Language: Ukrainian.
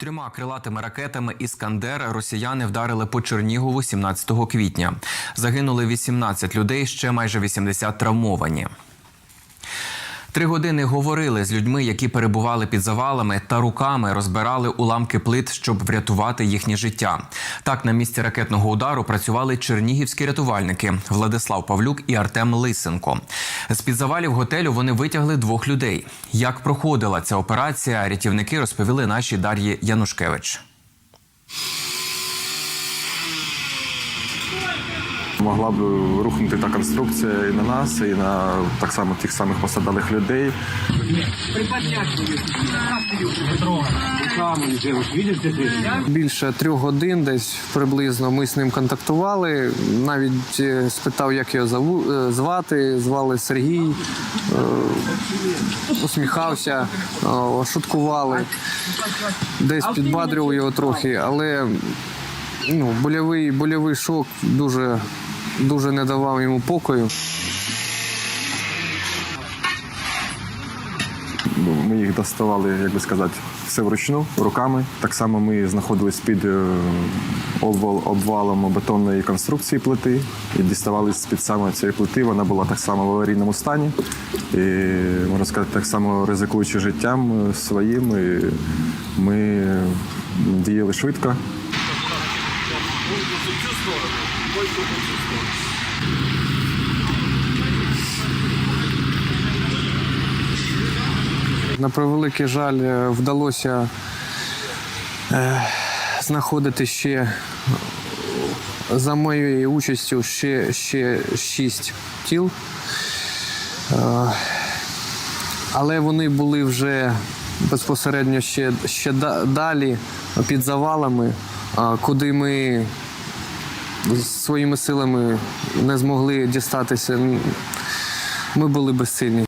Трьома крилатими ракетами Іскандер росіяни вдарили по Чернігову 17 квітня. Загинули 18 людей, ще майже 80 травмовані. Три години говорили з людьми, які перебували під завалами, та руками розбирали уламки плит, щоб врятувати їхнє життя. Так на місці ракетного удару працювали чернігівські рятувальники Владислав Павлюк і Артем Лисенко. З під завалів готелю вони витягли двох людей. Як проходила ця операція, рятівники розповіли нашій Дар'ї Янушкевич. Могла б рухнути та конструкція і на нас, і на так само тих самих посадалих людей. Більше трьох годин десь приблизно ми з ним контактували. Навіть е, спитав, як його е, звати. Звали Сергій, е, усміхався, шуткували. Десь підбадрював його трохи, але ну, больовий, больовий шок дуже, дуже не давав йому покою. Ми їх доставали, як би сказати, все вручну, руками. Так само ми знаходились під е, обвал- обвалом бетонної конструкції плити і діставали з-під саме цієї плити. Вона була так само в аварійному стані. І, можна сказати, так само ризикуючи життям е, своїм. І ми діяли швидко. На превеликий жаль, е, вдалося е, знаходити ще за моєю участю ще, ще шість тіл. Е, але вони були вже безпосередньо ще, ще далі під завалами, е, куди ми своїми силами не змогли дістатися. Ми були безсильні.